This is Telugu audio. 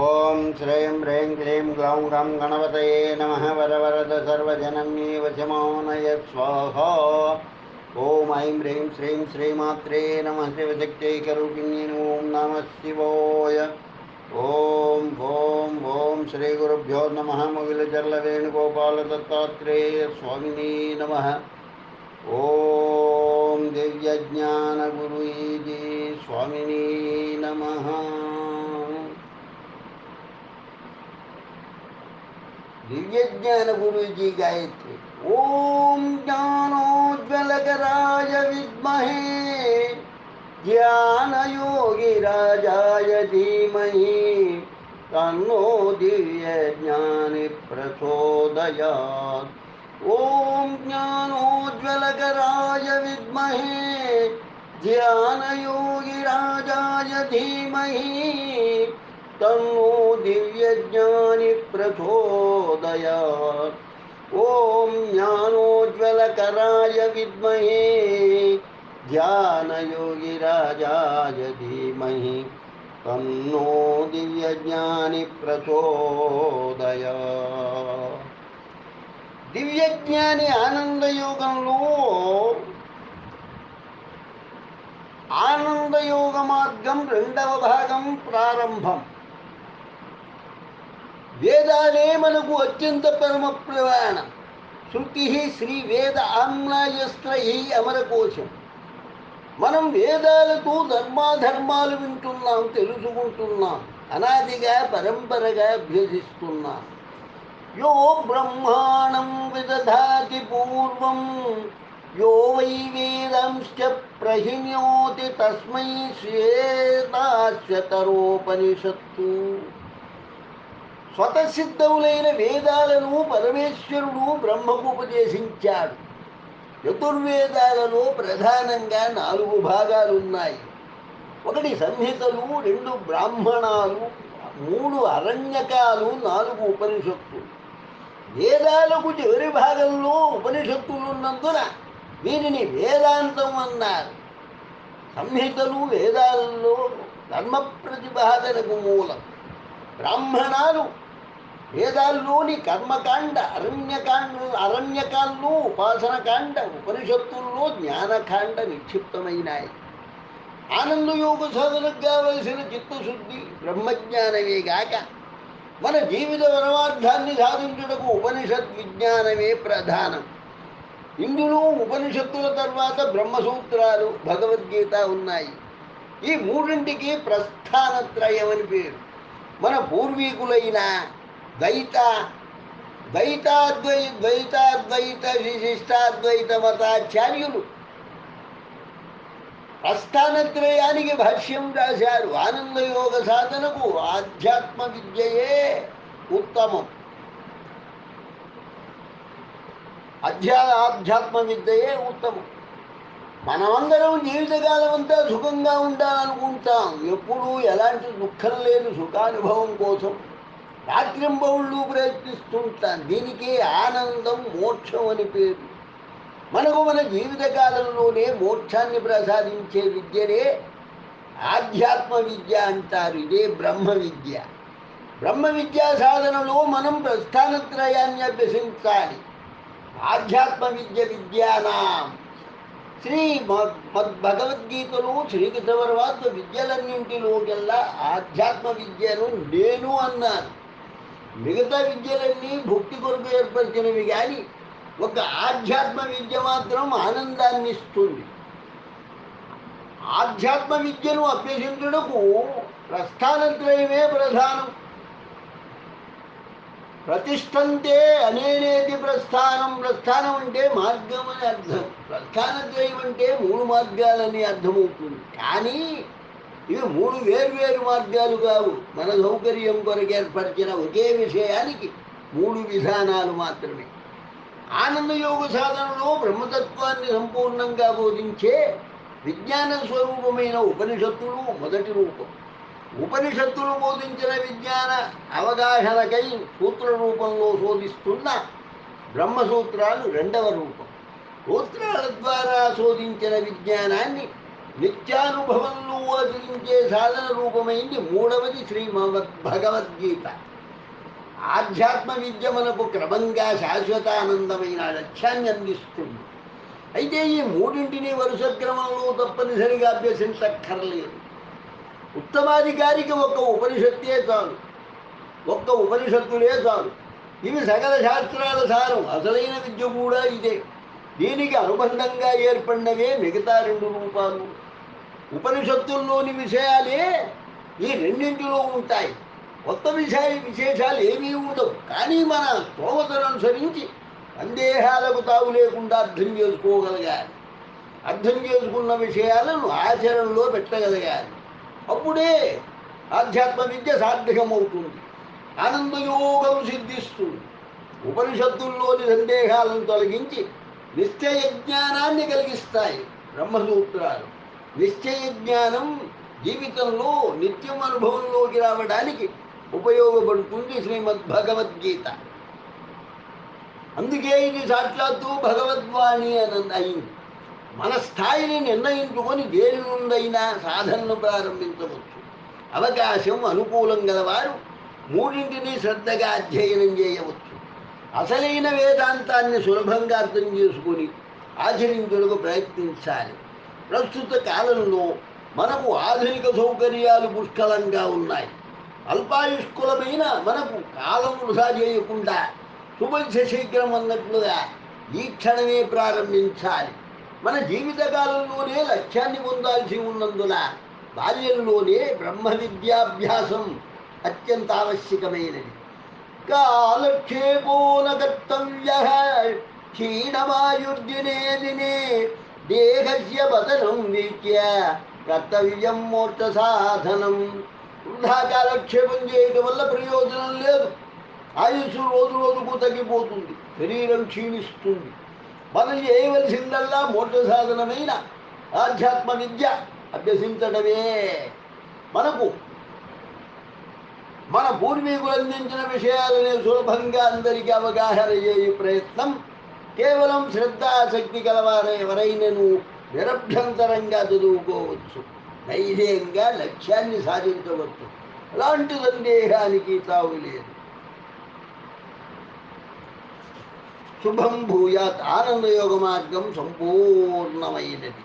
ओं श्रीं ह्रीं क्लीं ग्लौं ग्रं गणपत नम वरवरद सर्वजनमी वशमानय स्वाहा। ओम ऐं ह्रीं श्रीं श्रीमात्रे नमः शिवशक्त्यै करूपिण्ये ॐ नमः शिवोय। ॐ ॐ ॐ श्रीगुरुभ्यो नमः मुगिलचर्लवेणुगोपालदत्तात्रेयस्वामिने नमः। ॐ दिव्यज्ञानगुरुजी स्वामिने नमः। दिव्य ज्ञान गुरु जी गाए थे ओम ज्ञानोज्वलकराय विद्महे ज्ञान योगी राजाय धीमहि। तन्नो दिव्य ज्ञान प्रचोदयात ओम ज्ञानोज्वल ज्ञानोज्ज्वलकराय विद्महे राजा धीमहि। తన్నో దివ్యజ్ఞాని ప్రచోదయాత్ ఓం జ్ఞానోజ్వలకరాయ విద్మహే ధ్యానయోగిరాజాయ ధీమహి తన్నో దివ్యజ్ఞాని ప్రచోదయాత్ దివ్యజ్ఞాని ఆనందయోగంలో ఆనందయోగ మార్గం రెండవ భాగం ప్రారంభం వేదాలే మనకు అత్యంత పరమ ప్రయాణం శృతి శ్రీ వేద ఆమ్నాయస్త్రై అమరకోశం మనం వేదాలతో ధర్మాధర్మాలు వింటున్నాం తెలుసుకుంటున్నాం అనాదిగా పరంపరగా అభ్యసిస్తున్నాం యో బ్రహ్మాణం విదధాతి పూర్వం యో వై వేదంశ్చ ప్రహిణ్యోతి తస్మై శ్వేతాశ్వతరోపనిషత్తు స్వతసిద్ధములైన వేదాలను పరమేశ్వరుడు బ్రహ్మకు ఉపదేశించాడు. చతుర్వేదాలలో ప్రధానంగా నాలుగు భాగాలు ఉన్నాయి ఒకటి సంహితలు రెండు బ్రాహ్మణాలు మూడు అరణ్యకాలు నాలుగు ఉపనిషత్తులు. వేదాలకు చివరి భాగంలో ఉపనిషత్తులు ఉన్నందున వీరిని వేదాంతం అన్నారు. సంహితలు వేదాలలో ధర్మ ప్రతిపాదనకు మూలం. బ్రాహ్మణాలు వేదాల్లోని కర్మకాండ అరణ్యకాండ అరణ్యకాల్లో ఉపాసనకాండ ఉపనిషత్తుల్లో జ్ఞానకాండ నిక్షిప్తమైనాయి. ఆనందయోగ సాధనకు కావలసిన చిత్తశుద్ధి బ్రహ్మజ్ఞానమే గాక మన జీవిత పరమార్థాన్ని సాధించుటకు ఉపనిషత్ విజ్ఞానమే ప్రధానం. ఇందులో ఉపనిషత్తుల తర్వాత బ్రహ్మసూత్రాలు భగవద్గీత ఉన్నాయి. ఈ మూడింటికి ప్రస్థానత్రయం అని పేరు. మన పూర్వీకులైన ద్వైత ద్వైతాద్వై ద్వైతాద్వైత విశిష్టాద్వైత మతాచార్యులు ప్రస్థానత్రయానికి భాష్యం రాశారు. ఆనందయోగ సాధనకు ఆధ్యాత్మ విద్యయే ఉత్తమం. అధ్యా ఆధ్యాత్మ విద్యయే ఉత్తమం. మనమందరం జీవితకాలం అంతా సుఖంగా ఉండాలనుకుంటాం. ఎప్పుడూ ఎలాంటి దుఃఖం లేదు సుఖానుభవం కోసం రాత్రింబవుళ్ళు ప్రయత్నిస్తుంటాను దీనికి ఆనందం మోక్షం అని పేరు. మనకు మన జీవితకాలంలోనే మోక్షాన్ని ప్రసాదించే విద్యనే ఆధ్యాత్మ విద్య అంటారు. ఇదే బ్రహ్మ విద్య. బ్రహ్మ విద్యా సాధనలో మనం ప్రస్థానత్రయాన్ని అభ్యసించాలి. ఆధ్యాత్మ విద్య విద్యానాం. శ్రీ భగవద్గీతలో శ్రీకృష్ణ పరమాత్మ విద్యలన్నింటిలోకెల్లా ఆధ్యాత్మ విద్యను నేను అన్నారు మిగతా విద్యలన్నీ భక్తి కొరకు ఏర్పరిచినవి కానీ ఒక ఆధ్యాత్మ విద్య మాత్రం ఆనందాన్ని ఇస్తుంది. ఆధ్యాత్మ విద్యను అభ్యసించుటకు ప్రస్థానత్రయమే ప్రధానం. ప్రతిష్టంతే అనేనేది ప్రస్థానం. ప్రస్థానం అంటే మార్గం అని అర్థం. ప్రస్థానత్రయం అంటే మూడు మార్గాలని అర్థమవుతుంది. కానీ ఇవి మూడు వేర్వేరు మార్గాలు కావు. మన సౌకర్యం కొరకు ఏర్పరిచిన ఒకే విషయానికి మూడు విధానాలు మాత్రమే. ఆనందయోగ సాధనలో బ్రహ్మతత్వాన్ని సంపూర్ణంగా బోధించే విజ్ఞాన స్వరూపమైన ఉపనిషత్తులు మొదటి రూపం. ఉపనిషత్తులు బోధించిన విజ్ఞాన అవగాహనకై సూత్ర రూపంలో శోధిస్తున్న బ్రహ్మసూత్రాలు రెండవ రూపం. సూత్రాల ద్వారా శోధించిన విజ్ఞానాన్ని నిత్యానుభవంలో ఆచరించే సాధన రూపమైంది మూడవది శ్రీమద్ భగవద్గీత. ఆధ్యాత్మ విద్య మనకు క్రమంగా శాశ్వతానందమైన లక్ష్యాన్ని అందిస్తుంది. అయితే ఈ మూడింటిని వరుస క్రమంలో తప్పనిసరిగా అభ్యసించక్కర్లేదు. ఉత్తమాధికారికి ఒక్క ఉపనిషత్తే చాలు. ఒక్క ఉపనిషత్తులే చాలు. ఇవి సకల శాస్త్రాల సారం. అసలైన విద్య కూడా ఇదే. దీనికి అనుబంధంగా ఏర్పడినవే మిగతా రెండు రూపాలు. ఉపనిషత్తుల్లోని విషయాలే ఈ రెండింటిలో ఉంటాయి. కొత్త విషయ విశేషాలు ఏమీ ఉండవు. కానీ మన స్తోమతను అనుసరించి సందేహాలకు తావు లేకుండా అర్థం చేసుకోగలగాలి. అర్థం చేసుకున్న విషయాలను ఆచరణలో పెట్టగలగాలి. అప్పుడే ఆధ్యాత్మ విద్య సార్థకమవుతుంది ఆనందయోగం సిద్ధిస్తుంది. ఉపనిషత్తుల్లోని సందేహాలను తొలగించి నిశ్చయ జ్ఞానాన్ని కలిగిస్తాయి. బ్రహ్మసూత్రాలు. నిశ్చయ జ్ఞానం జీవితంలో నిత్యం అనుభవంలోకి రావడానికి ఉపయోగపడుతుంది శ్రీమద్ భగవద్గీత. అందుకే ఇది సాక్షాత్తు భగవద్వాణి అని అయింది మన స్థాయిని నిర్ణయించుకొని దేని నుండైనా సాధనను ప్రారంభించవచ్చు. అవకాశం అనుకూలం గలవారు మూడింటిని శ్రద్ధగా అధ్యయనం చేయవచ్చు. అసలైన వేదాంతాన్ని సులభంగా అర్థం చేసుకొని ఆచరించుటకు ప్రయత్నించాలి. ప్రస్తుత కాలంలో మనకు ఆధునిక సౌకర్యాలు పుష్కలంగా ఉన్నాయి. అల్పాయుష్కులమైన మనకు కాలం వృధా చేయకుండా శుభంశ శీఘ్రం అన్నట్లుగా ఈ క్షణమే ప్రారంభించాలి. మన జీవితకాలంలోనే లక్ష్యాన్ని పొందాల్సి ఉన్నందున బాల్యంలోనే బ్రహ్మ విద్యాభ్యాసం అత్యంత ఆవశ్యకమైనది. కాలక్షేపోన కర్తవ్య దినే దేహస్య పతనం వీక్య కర్తవ్యం మోక్ష సాధనం వృధా కాలక్షేపం చేయటం వల్ల ప్రయోజనం లేదు। ఆయుస్సు రోజు రోజుకు తగ్గిపోతుంది శరీరం క్షీణిస్తుంది. మనం చేయవలసిందల్లా మోక్ష సాధనమైన ఆధ్యాత్మ విద్య అభ్యసించడమే మనకు మన పూర్వీకులు అందించిన విషయాలని సులభంగా అందరికీ అవగాహన చేయ ప్రయత్నం కేవలం శ్రద్ధాశక్తి గలవారు ఎవరైనను నిరభ్యంతరంగా చదువుకోవచ్చు. ధైర్యంగా లక్ష్యాన్ని సాధించవచ్చు. అలాంటి సందేహానికి తావు లేదు. శుభం భూయాత్ ఆనందయోగ మార్గం సంపూర్ణమైనది.